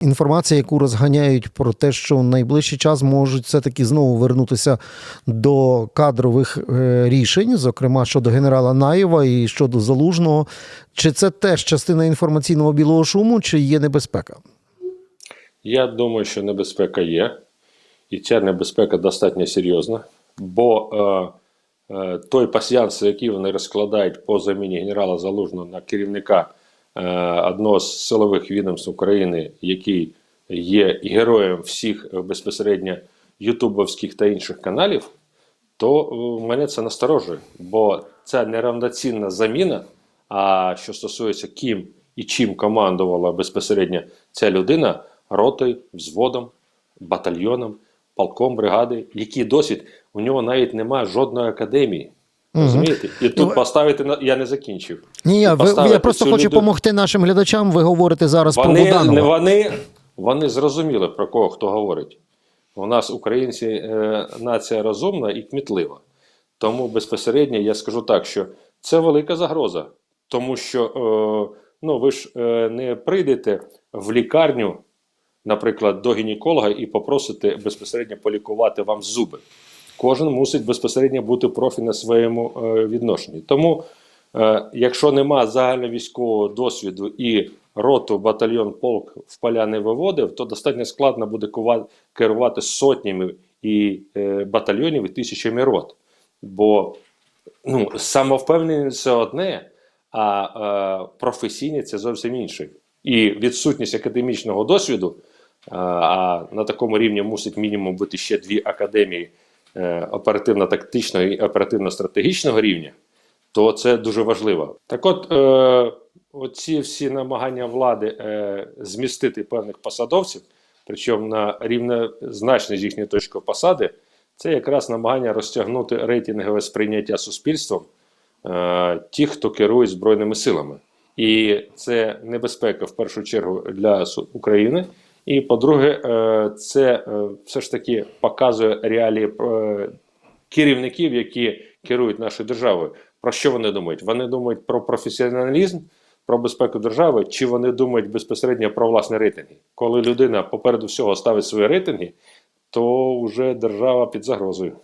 Інформація, яку розганяють про те, що в найближчий час можуть все-таки знову вернутися до кадрових е, рішень, зокрема щодо генерала Наєва і щодо залужного. Чи це теж частина інформаційного білого шуму, чи є небезпека? Я думаю, що небезпека є, і ця небезпека достатньо серйозна, бо е, е, той пасьянс, який вони розкладають по заміні генерала Залужного на керівника одного з силових відомств України, який є героєм всіх е, безпосередньо ютубовських та інших каналів, то е, мене це насторожує, бо це неравноцінна заміна. А що стосується ким і чим командувала безпосередньо ця людина ротою, взводом, батальйоном, полком бригади, який досвід, у нього навіть немає жодної академії. Розумієте? І тут поставити на я не закінчив. Ні, я, ви, я просто хочу людину- допомогти нашим глядачам. Ви говорите зараз про Вони, не Буданова. вони, вони зрозуміли, про кого хто говорить. У нас українці е, нація розумна і кмітлива. Тому безпосередньо я скажу так, що це велика загроза. Тому що е, ну, ви ж е, не прийдете в лікарню, наприклад, до гінеколога і попросите безпосередньо полікувати вам зуби. Кожен мусить безпосередньо бути профі на своєму е, відношенні. Тому, е, якщо нема загальновійськового досвіду і роту, батальйон, полк в поля не виводив, то достатньо складно буде керувати сотнями і е, батальйонів і тисячами рот. Бо ну, самовпевненість це одне, а е, професійність це зовсім інше. І відсутність академічного досвіду, а на такому рівні мусить мінімум бути ще дві академії оперативно-тактичного і оперативно-стратегічного рівня, то це дуже важливо. Так от, е, оці всі намагання влади е, змістити певних посадовців, причому на рівнозначні з їхньої точки посади, це якраз намагання розтягнути рейтингове сприйняття суспільством е, тих, хто керує Збройними силами. І це небезпека в першу чергу для України. І по-друге, е, це е, все ж таки показує реалії е, керівників, які керують нашою державою. Про що вони думають? Вони думають про професіоналізм, про безпеку держави, чи вони думають безпосередньо про власні рейтинги? Коли людина попереду всього ставить свої рейтинги, то вже держава під загрозою.